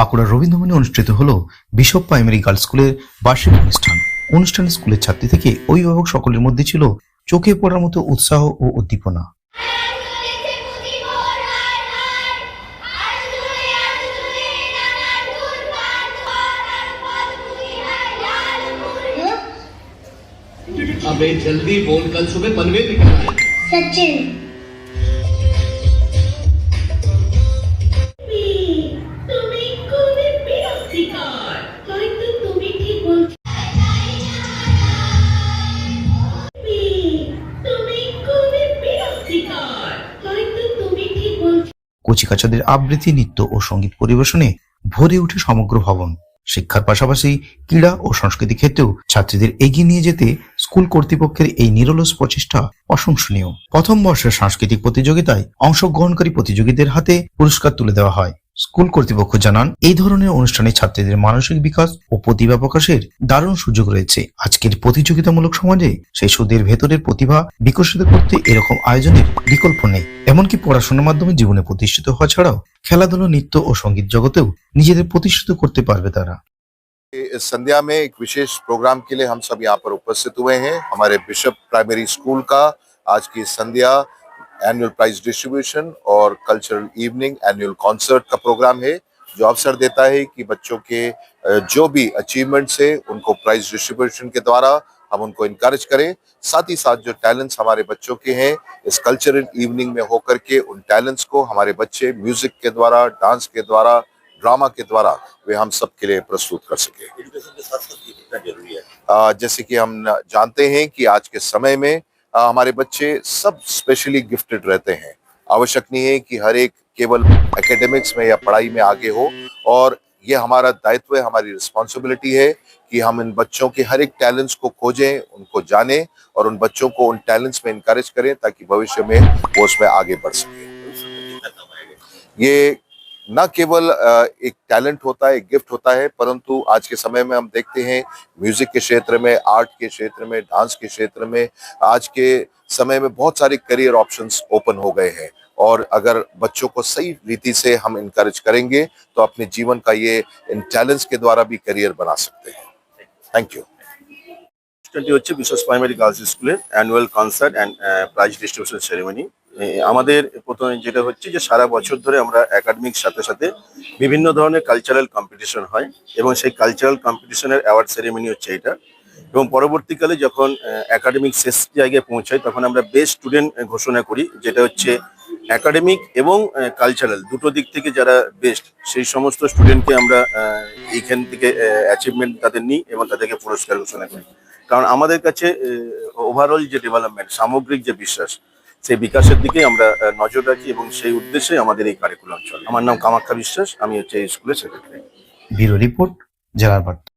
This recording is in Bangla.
বাঁকুড়ার রবীন্দ্রভবনে অনুষ্ঠিত হলো বিশপ প্রাইমারি গার্লস স্কুলের বার্ষিক অনুষ্ঠান অনুষ্ঠানে স্কুলের ছাত্রী থেকে অভিভাবক সকলের মধ্যে ছিল চোখে পড়ার মতো উৎসাহ ও উদ্দীপনা अबे जल्दी बोल कल सुबह पनवेल निकलना है सचिन কচিকাচাদের আবৃত্তি, নৃত্য ও সংগীত পরিবেশনে ভরে উঠে সমগ্র ভবন। শিক্ষার পাশাপাশি ক্রীড়া ও সংস্কৃতি ক্ষেত্রেও ছাত্রীদের এগিয়ে নিয়ে যেতে স্কুল কর্তৃপক্ষের এই নিরলস প্রচেষ্টা প্রশংসনীয় প্রথম বর্ষের সাংস্কৃতিক প্রতিযোগিতায় অংশগ্রহণকারী প্রতিযোগীদের হাতে পুরস্কার তুলে দেওয়া হয়। স্কুল কর্তৃপক্ষ জানান, এই ধরনের অনুষ্ঠানে ছাত্রীদের মানসিক বিকাশ ও প্রতিভা প্রকাশের দারুণ সুযোগ রয়েছে। আজকের প্রতিযোগিতামূলক সমাজে শিশুদের ভেতরের প্রতিভা বিকশিত করতে এরকম আয়োজনের বিকল্প নেই। এমনকি পড়াশোনার মাধ্যমে জীবনে প্রতিষ্ঠিত হওয়া ছাড়াও খেলাধুলো, নৃত্য ও সংগীত জগতেও নিজেদের প্রতিষ্ঠিত করতে পারবে তারা। इस संध्या में एक विशेष प्रोग्राम के लिए हम सब यहाँ पर उपस्थित हुए हैं। हमारे बिशप प्राइमरी स्कूल का आज की संध्या एनुअल प्राइज डिस्ट्रीब्यूशन और कल्चरल इवनिंग एनुअल कॉन्सर्ट का प्रोग्राम है जो अवसर देता है कि बच्चों के जो भी अचीवमेंट्स है उनको प्राइज डिस्ट्रीब्यूशन के द्वारा हम उनको इनकरेज करें। साथ ही साथ जो टैलेंट्स हमारे बच्चों के हैं इस कल्चरल इवनिंग में होकर के उन टैलेंट्स को हमारे बच्चे म्यूज़िक के द्वारा डांस के द्वारा ड्रामा के द्वारा वे हम सब के लिए प्रस्तुत कर सके। जैसे कि हम जानते हैं कि आज के समय में अ, हमारे बच्चे सब स्पेशली गिफ्टेड रहते हैं। आवश्यक नहीं है कि हर एक केवल एकेडमिक्स में या पढ़ाई में आगे हो। और ये हमारा दायित्व है, हमारी रिस्पॉन्सिबिलिटी है कि हम इन बच्चों के हर एक टैलेंट्स को खोजें, उनको जानें और उन बच्चों को उन टैलेंट्स में इनकरेज करें ताकि भविष्य में वो उसमें आगे बढ़ सके। ये न केवल एक टैलेंट होता है, एक गिफ्ट होता है, परंतु आज के समय में हम देखते हैं म्यूज़िक के क्षेत्र में आर्ट के क्षेत्र में डांस के क्षेत्र में, आज के समय में बहुत सारे करियर ऑप्शंस ओपन हो गए हैं। और अगर बच्चों को सही रीति से हम इनकरेज करेंगे तो अपने जीवन का ये इन टैलेंट्स के द्वारा भी करियर बना सकते हैं थैंक यू অনুষ্ঠানটি হচ্ছে বিশ্বস প্রাইমারি গার্লস স্কুলের annual concert and prize distribution ceremony আমাদের প্রথমে যেটা হচ্ছে যে সারা বছর ধরে আমরা একাডেমিক সাথে সাথে বিভিন্ন ধরনের কালচারাল কম্পিটিশন হয় এবং সেই কালচারাল কম্পিটিশনের অ্যাওয়ার্ড সেরেমনি হচ্ছে এটা এবং পরবর্তীকালে যখন একাডেমিক শেষ জায়গায় পৌঁছায় তখন আমরা বেস্ট স্টুডেন্ট ঘোষণা করি যেটা হচ্ছে একাডেমিক এবং কালচারাল দুটো দিক থেকে যারা বেস্ট সেই সমস্ত স্টুডেন্টকে আমরা এইখান থেকে অ্যাচিভমেন্ট তাদের নিই এবং তাদেরকে পুরস্কার ঘোষণা করি। কারণ আমাদের কাছে ওভারঅল যে ডেভেলপমেন্ট সামগ্রিক যে বিশ্বাস, সেই বিকাশের দিকে আমরা নজর রাখি এবং সেই উদ্দেশ্যে আমাদের এই কারিকুলাম চলে। আমার নাম কামাখ্যা বিশ্বাস, আমি হচ্ছে এই স্কুলের সেক্রেটারি ব্যুরো রিপোর্ট, জেলার বার্তা।